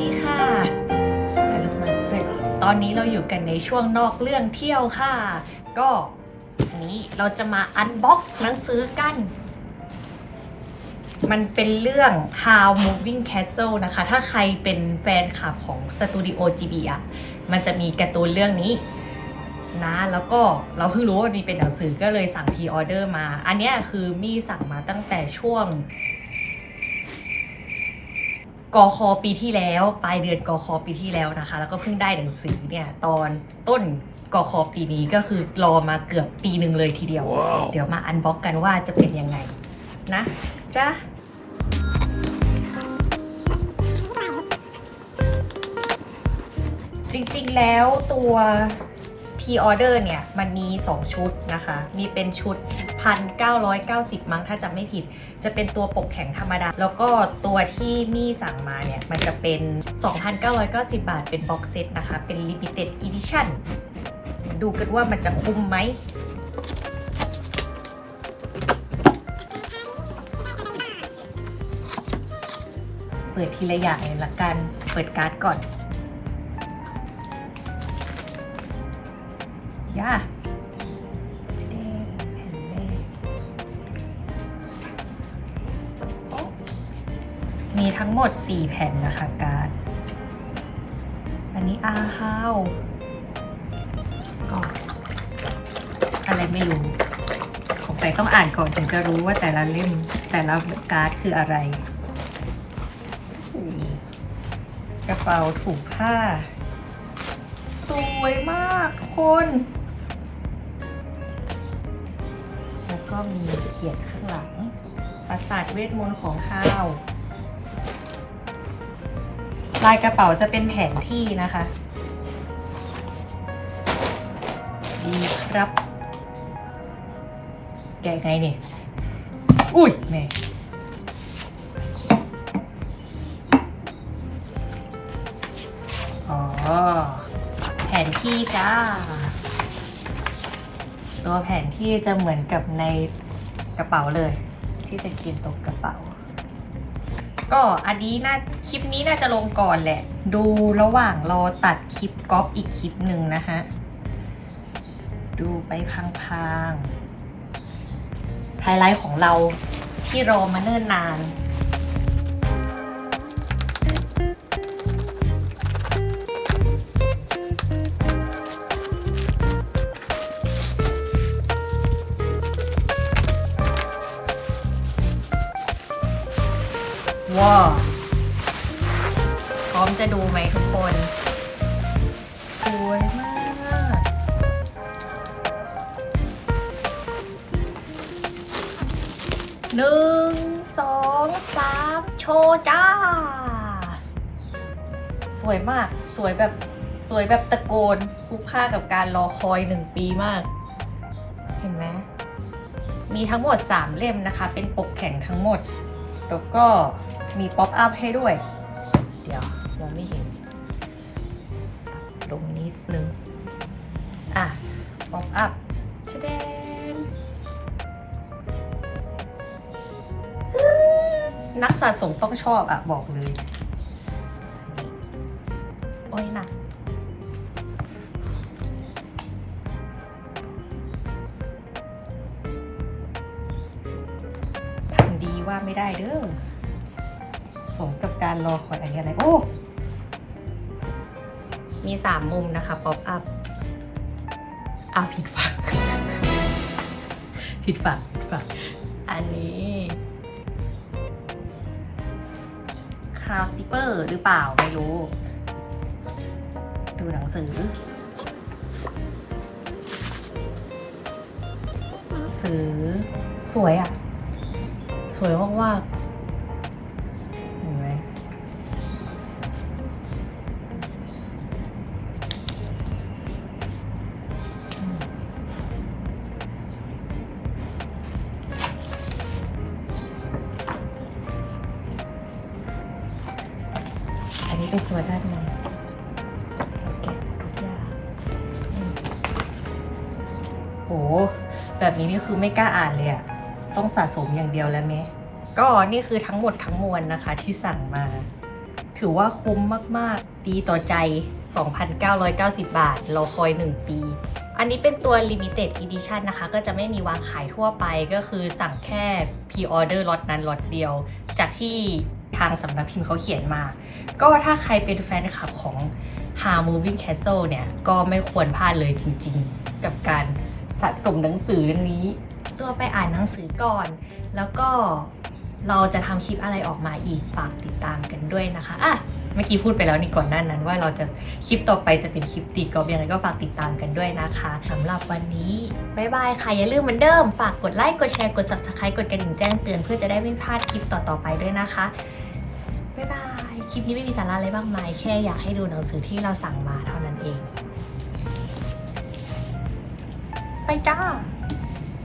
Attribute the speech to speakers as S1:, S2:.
S1: ดีค่ะ ตอนนี้เราอยู่กันในช่วงนอกเรื่องเที่ยวค่ะ ก็วันนี้เราจะมาอันบ็อกหนังสือกัน มันเป็นเรื่อง How Moving Castle นะคะ ถ้าใครเป็นแฟนคลับของ Studio GB อะ มันจะมีการ์ตูนเรื่องนี้นะแล้วก็เราเพิ่งรู้ว่ามันมีเป็นหนังสือก็เลยสั่งพ r ออเดอร์มา อันนี้คือมี่สั่งมาตั้งแต่ช่วง กอคอปีที่แล้วปลายเดือนกอคอปีที่แล้วนะคะ แล้วก็เพิ่งได้หนังสือเนี่ยตอนต้นกอคอปีนี้ก็คือรอมาเกือบปีหนึ่งเลยทีเดียวเดี๋ยวมาอันบ็อกกันว่าจะเป็นยังไงนะจ้ะจริงๆแล้วตัว p ีออเดอร์เนี่ยมันมี 2 ชุดนะคะ มีเป็นชุด 1,990 มั้งถ้าจำไม่ผิด จะเป็นตัวปกแข็งธรรมดา แล้วก็ตัวที่มี่สั่งมาเนี่ย มันจะเป็น 2,990 บาทเป็นบ็อกเซตนะคะ เป็น Limited Edition ดูกันว่ามันจะคุ้มไหมเปิดทีละอย่างเลยละกัน เปิดการ์ดก่อน ย่าเจ๊แผ่นแรกมีทั้งหมด 4 แผ่นนะคะการ์ดอันนี้อาฮาวก็อะไรไม่รู้สงสัยต้องอ่านก่อนถึงจะรู้ว่าแต่ละเล่มแต่ละการ์ดคืออะไรกระเป๋าถุงผ้า สวยมากทุกคน ก็มีเขียนข้างหลัง ปราสาทเวทมนต์ของข้าวลายกระเป๋าจะเป็นแผนที่นะคะ ดีครับ แกไงเนี่ย อุ้ยแม่อ๋อแผนที่จ้า ตัวแผนที่จะเหมือนกับในกระเป๋าเลย ที่จะกินตกกระเป๋า ก็อันนี้น่าคลิปนี้น่าจะลงก่อนแหละ ดูระหว่างรอตัดคลิปก๊อปอีกคลิปหนึ่งนะฮะ ดูไปพังๆไฮไลท์ของเราที่รอมาเนิ่นนาน ว้าพร้อมจะดูไหมทุกคน สวยมาก หนึ่ง สอง สาม โชว์จ้า สวยมาก สวยแบบ สวยแบบตะโกน คุ้มค่ากับการรอคอยหนึ่งปีมาก เห็นไหม มีทั้งหมด 3 เล่มนะคะ เป็นปกแข็งทั้งหมด แล้วก็ มีป๊อปอัพให้ด้วย เดี๋ยวมองไม่เห็น ตรงนี้นึง อะ ป๊อปอัพชะเดนนักสะสมต้องชอบอะ บอกเลย โอ้ยหนักทำดีว่าไม่ได้เด้อ สมกับการรอคอยอันนี้อะไรโอ้มีสามมุมนะคะ ป๊อปอัพอ้าวผิดฝั่งผิดฝั่งผิดฝั่งอันนี้คราวซิเปอร์หรือเปล่า ไม่รู้ ดูหนังสือ หนังสือ สวยอะ สวยมากๆ นี้เป็นตัวด้านในเก็บทุกอย่างโห แบบนี้นี่คือไม่กล้าอ่านเลยอะต้องสะสมอย่างเดียวแล้วไหมก็นี่คือทั้งหมดทั้งมวลนะคะที่สั่งมา ถือว่าคุ้มมากๆ ดีต่อใจ 2,990 บาท เราคอย 1 ปี อันนี้เป็นตัว Limited Edition นะคะ ก็จะไม่มีวางขายทั่วไปก็คือสั่งแค่ Pre-order ล็อตนั้นล็อตเดียว จากที่ ทางสำนักพิมพ์เขาเขียนมา ก็ถ้าใครเป็นแฟนคลับของ h a Moving Castle เนี่ย ก็ไม่ควรพลาดเลยจริงๆ กับการสะสมหนังสือนี้ ตัวไปอ่านหนังสือก่อน แล้วก็เราจะทำคลิปอะไรออกมาอีกฝากติดตามกันด้วยนะคะอะ เมื่อกี้พูดไปแล้วนี่ก่อนหน้านั้นว่าเราจะคลิปต่อไปจะเป็นคลิปตีกอล์ฟยังไงก็ฝากติดตามกันด้วยนะคะสำหรับวันนี้บ๊ายบายค่ะ อย่าลืมเหมือนเดิม ฝากกดไลค์กดแชร์กด subscribe กดกระดิ่งแจ้งเตือนเพื่อจะได้ไม่พลาดคลิปต่อๆไปด้วยนะคะบ๊ายบายคลิปนี้ไม่มีสาระอะไรมากมายแค่อยากให้ดูหนังสือที่เราสั่งมาเท่านั้นเอง ไปจ้า